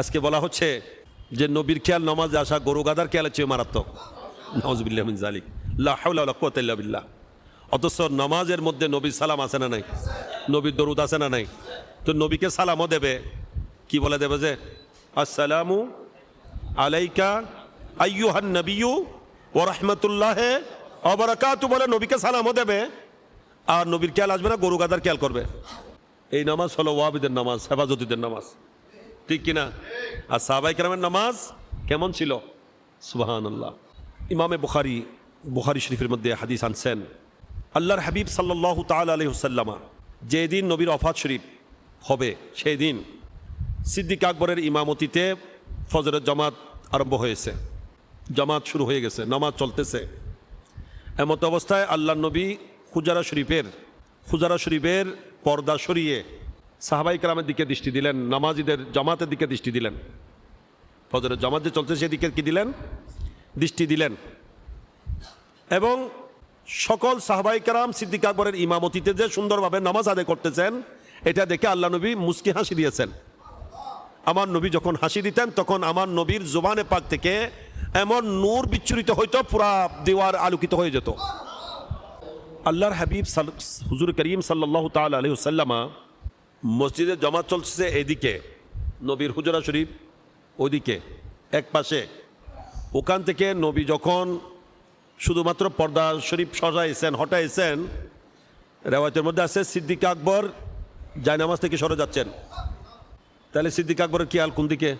আজকে বলা হচ্ছে যে নবীর খেয়াল নমাজে আসা গরু গাদার খেয়ালের চেয়ে মারাত্মক। নওয়াজবিল্লাহ মিন জালিক লা হাওলা ওয়ালা কুওয়াতা ইল্লা বিল্লাহ। অথচ নামাজের মধ্যে নবীর সালাম আছে না নাই? নবীর দরুদ আছে না নাই? তো নবীকে সালামও দেবে। কি বলে দেবে যে, আসসালামু আলাইকা আইয়ুহান নবিয়ু ও রহমতুল্লাহ অবরাকাতু বলে নবীকে সালামও দেবে। আর নবীর খেয়াল আসবে না, গরু গাদার খেয়াল করবে। এই নামাজ হলো ওয়াবিদের নামাজ, হেফাজতিদের নামাজ। ঠিক কিনা? আর সাহাবাই কেরামের নামাজ কেমন ছিল? সুবাহান আল্লাহ ইমামে বুখারি বুখারি শরীফের মধ্যে হাদিস আনছেন, আল্লাহর হাবিব সাল্লাহ তাল আলহিহসাল্লামা যেদিন নবীর অফাত শরীফ হবে সেই দিন সিদ্দিক আকবরের ইমামতিতে ফজরের জামাত আরম্ভ হয়েছে। জামাত শুরু হয়ে গেছে, নামাজ চলতেছে। এমত অবস্থায় আল্লাহ নবী খুজারা শরীফের খুজারা শরীফের পর্দা সরিয়ে সাহাবাই কালামের দিকে দৃষ্টি দিলেন, নামাজিদের জামাতের দিকে দৃষ্টি দিলেন। ফজরের জামাত যে চলছে সেদিকে কি দিলেন? দৃষ্টি দিলেন। এবং সকল সাহাবাই কারাম সিদ্দিক আকবরের ইমামতিতে যে সুন্দরভাবে নামাজ আদায় করতেছেন, এটা দেখে আল্লাহ নবী মুস্কি হাসি দিয়েছেন। আমার নবী যখন হাসি দিতেন, তখন আমার নবীর জোবানে পাক থেকে এমন নূর বিচ্ছুরিত হইতো, পুরা দেওয়ার আলোকিত হয়ে যেত। আল্লাহর হাবিব হুজুর করিম সাল্লাহ তাল আলহি সাল্লামা মসজিদে জমা চলছে এদিকে। নবীর হুজরা শরীফ ওদিকে, এক পাশে। ওখান থেকে নবী যখন শুধুমাত্র পর্দা শরীফ সজাইছেন, হটাইছেন, রেওয়ায়তের মধ্যে আছে, সিদ্দিক আকবর জায়নামাজ থেকে সরে যাচ্ছেন। তাহলে সিদ্দিক আকবরের কি আল কোন দিকে?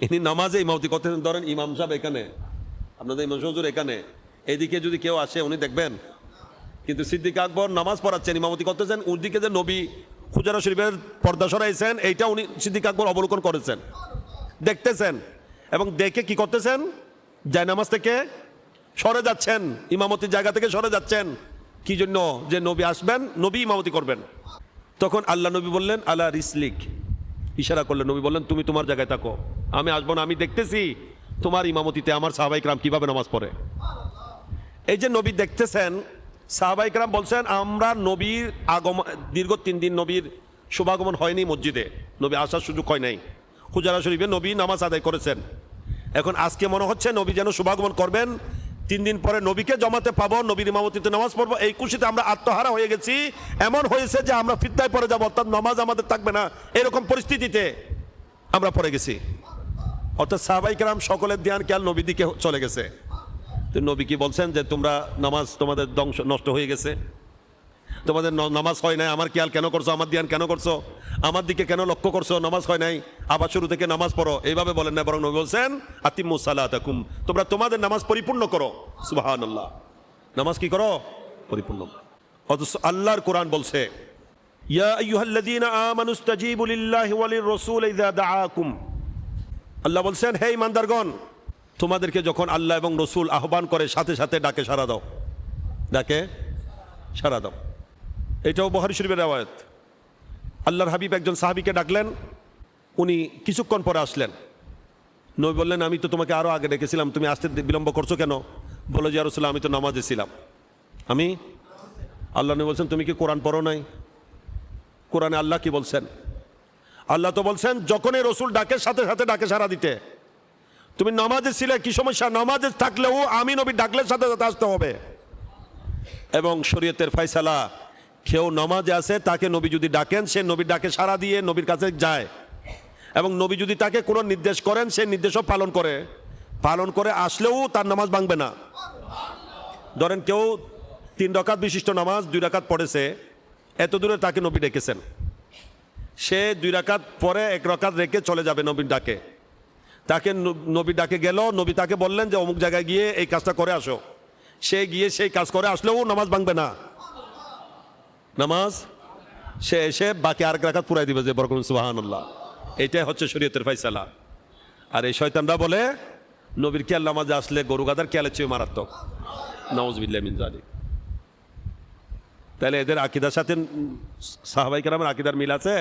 ইনি নামাজে ইমামতি করতেন ধরেন ইমাম সাহেব এখানে, আপনাদের ইমাম হুজুর এখানে। এদিকে যদি কেউ আসে, উনি দেখবেন। কিন্তু সিদ্দিক আকবর নামাজ পড়াচ্ছেন, ইমামতি করতেছেন, ওদিকে যে নবী খুজারা শরীফের পর্দা সরাইছেন, এইটা উনি সিদ্দিক আকবর অবলোকন করেছেন। দেখতেছেন এবং দেখে কি করতেছেন? জায়নামাজ থেকে সরে যাচ্ছেন, ইমামতির জায়গা থেকে সরে যাচ্ছেন। কি জন্য? যে নবী আসবেন, নবী ইমামতি করবেন। তখন আল্লাহ নবী বললেন আল্লাহ রিসলিক। ইশারা করলেন, নবী বললেন, তুমি তোমার জায়গায় থাকো। আমি আসব না, আমি দেখতেছি তোমার ইমামতিতে আমার সাহাবাইকরাম কীভাবে নামাজ পড়ে? এই যে নবী দেখতেছেন সাহাবাইকরাম বলছেন, আমরা নবীর আগমন দীর্ঘ তিন দিন নবীর শুভাগমন হয়নি মসজিদে। নবী আসার সুযোগ হয় নাই। খুজারা শরীফে নবী নামাজ আদায় করেছেন। এখন আজকে মনে হচ্ছে নবী যেন শুভাগমন করবেন। তিন দিন পরে নবীকে জমাতে পাবো, নবীর ইমামতিতে নামাজ পড়ব। এই খুশিতে আমরা আত্মহারা হয়ে গেছি। এমন হয়েছে যে আমরা ফিরতায় পরে যাব, অর্থাৎ নামাজ আমাদের থাকবে না। এরকম পরিস্থিতিতে আমরা পড়ে গেছি। অর্থাৎ সাহাবাইকেরাম সকলের ধ্যান কেয়াল নবীর দিকে চলে গেছে? তো নবী কি বলছেন যে, তোমরা নামাজ তোমাদের ধ্বংস, নষ্ট হয়ে গেছে। তোমাদের নামাজ হয় নাই। আমার খেয়াল কেন করছ? আমার ধ্যান কেন করছ? আমার দিকে কেন লক্ষ্য করছ? নামাজ হয় নাই। আবার শুরু থেকে নামাজ পড়ো। এইভাবে বলেন না, বরং নবী বলছেন, আতিমু সালাতাকুম। তোমরা তোমাদের নামাজ পরিপূর্ণ করো। সুবহানাল্লাহ। নামাজ কি করো? পরিপূর্ণ। অথচ আল্লাহর কোরআন বলছে, ইয়া আল্লাহ বলছেন, হে ইমানদারগণ তোমাদেরকে যখন আল্লাহ এবং রসুল আহ্বান করে, সাথে সাথে ডাকে সারা দাও। ডাকে সারা দাও। এটাও বহারি শরীফের আওয়ায়ত আল্লাহর হাবিব একজন সাহাবিকে ডাকলেন, উনি কিছুক্ষণ পরে আসলেন। নবী বললেন, আমি তো তোমাকে আরও আগে ডেকেছিলাম, তুমি আসতে বিলম্ব করছ কেন? বলো যে রসুল আমি তো নামাজে ছিলাম। আমি? আল্লাহ নবী বলছেন, তুমি কি কোরআন পড়ো নাই? কোরআনে আল্লাহ কি বলছেন? আল্লাহ তো বলছেন, যখনই রসুল ডাকে, সাথে সাথে ডাকে সারা দিতে। তুমি নামাজে ছিলে, কি সমস্যা? নামাজে থাকলেও আমি নবী ডাকলে সাথে সাথে আসতে হবে। এবং শরীয়তের ফয়সালা, কেউ নমাজে আছে তাকে নবী যদি ডাকেন, সে নবীর ডাকে সারা দিয়ে নবীর কাছে যায়। এবং নবী যদি তাকে কোনো নির্দেশ করেন, সে নির্দেশও পালন করে। পালন করে আসলেও তার নামাজ ভাঙবে না। ধরেন কেউ তিন রকাত বিশিষ্ট নামাজ দুই রাকাত পড়েছে, এত দূরে তাকে নবী ডেকেছেন। সে দুই রাকাত পরে এক রাকাত রেখে চলে যাবে নবীর ডাকে। তাকে নবী ডাকে গেল, নবী তাকে বললেন যে অমুক জায়গায় গিয়ে এই কাজটা করে আসো। সে গিয়ে সেই কাজ করে, আসলেও নামাজ ভাঙবে না। নামাজ? সে এসে বাকি আর রাখাত পুরাই দিবে যে বরকম সুবাহান্লাহ এটাই হচ্ছে শরীয়তের ফাইসালা আর এই শয়তানরা বলে, নবীর খেয়াল নামাজে আসলে গরু গাদার খেয়ালের চেয়ে মারাত্মক। নওয়াজ তাহলে এদের আকিদার সাথে সাহাবাই কেরামের আকিদার মিল আছে।